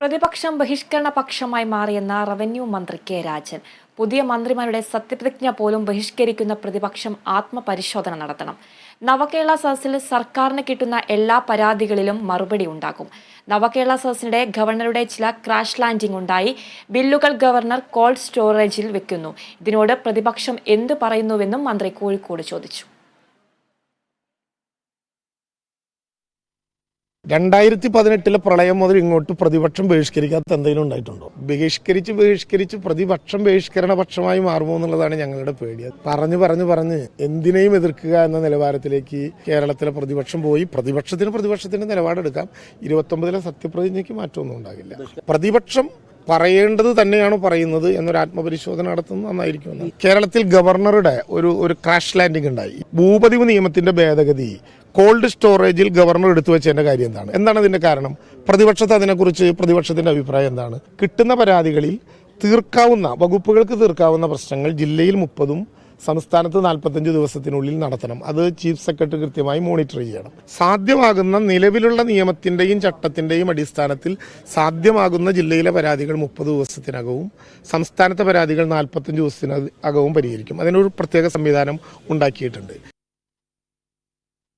പ്രതിപക്ഷം ബഹിഷ്കരണ പക്ഷമായി മാറിയെന്ന റവന്യൂ മന്ത്രി കെ രാജൻ. പുതിയ മന്ത്രിമാരുടെ സത്യപ്രതിജ്ഞ പോലും ബഹിഷ്കരിക്കുന്ന പ്രതിപക്ഷം ആത്മപരിശോധന നടത്തണം. നവകേരള സദസ്സിൽ സർക്കാരിന് കിട്ടുന്ന എല്ലാ പരാതികളിലും മറുപടി ഉണ്ടാകും. നവകേരള സദസ്സിനിടെ ഗവർണറുടെ ചില ക്രാഷ് ലാൻഡിംഗ് ഉണ്ടായി. ബില്ലുകൾ ഗവർണർ കോൾഡ് സ്റ്റോറേജിൽ വെക്കുന്നു. ഇതിനോട് പ്രതിപക്ഷം എന്തു പറയുന്നുവെന്നും മന്ത്രി കോഴിക്കോട് ചോദിച്ചു. രണ്ടായിരത്തി പതിനെട്ടിലെ പ്രളയം മുതൽ ഇങ്ങോട്ട് പ്രതിപക്ഷം ബഹിഷ്കരിക്കാത്ത എന്തെങ്കിലും ഉണ്ടായിട്ടുണ്ടോ? ബഹിഷ്കരിച്ച് ബഹിഷ്കരിച്ച് പ്രതിപക്ഷം ബഹിഷ്കരണ പക്ഷമായി മാറുമോ എന്നുള്ളതാണ് ഞങ്ങളുടെ പേടി. പറഞ്ഞു പറഞ്ഞു പറഞ്ഞ് എന്തിനേയും എതിർക്കുക എന്ന നിലവാരത്തിലേക്ക് കേരളത്തിലെ പ്രതിപക്ഷം പോയി. പ്രതിപക്ഷത്തിന് പ്രതിപക്ഷത്തിന്റെ നിലപാടെടുക്കാം. ഇരുപത്തൊമ്പതിലെ സത്യപ്രതിജ്ഞയ്ക്ക് മാറ്റമൊന്നും ഉണ്ടാകില്ല. പ്രതിപക്ഷം പറയേണ്ടത് തന്നെയാണ് പറയുന്നത് എന്നൊരു ആത്മപരിശോധന നടത്തുന്നത് നന്നായിരിക്കും കേരളത്തിൽ ഗവർണറുടെ ഒരു ഒരു ക്രാഷ് ലാൻഡിംഗ് ഉണ്ടായി. ഭൂപതിവ് നിയമത്തിന്റെ ഭേദഗതി കോൾഡ് സ്റ്റോറേജിൽ ഗവർണർ എടുത്തു വെച്ചതിന്റെ കാര്യം എന്താണ്? എന്താണ് അതിന്റെ കാരണം? പ്രതിപക്ഷത്തെ അതിനെക്കുറിച്ച് പ്രതിപക്ഷത്തിന്റെ അഭിപ്രായം എന്താണ്? കിട്ടുന്ന പരാതികളിൽ തീർക്കാവുന്ന വകുപ്പുകൾക്ക് തീർക്കാവുന്ന പ്രശ്നങ്ങൾ ജില്ലയിൽ മുപ്പതും സംസ്ഥാനത്ത് നാൽപ്പത്തഞ്ച് ദിവസത്തിനുള്ളിൽ നടത്തണം. അത് ചീഫ് സെക്രട്ടറി കൃത്യമായി മോണിറ്റർ ചെയ്യണം. സാധ്യമാകുന്ന നിലവിലുള്ള നിയമത്തിന്റെയും ചട്ടത്തിന്റെയും അടിസ്ഥാനത്തിൽ സാധ്യമാകുന്ന ജില്ലയിലെ പരാതികൾ മുപ്പത് ദിവസത്തിനകവും സംസ്ഥാനത്തെ പരാതികൾ നാൽപ്പത്തഞ്ച് ദിവസത്തിനകവും പരിഹരിക്കും. അതിനൊരു പ്രത്യേക സംവിധാനം ഉണ്ടാക്കിയിട്ടുണ്ട്.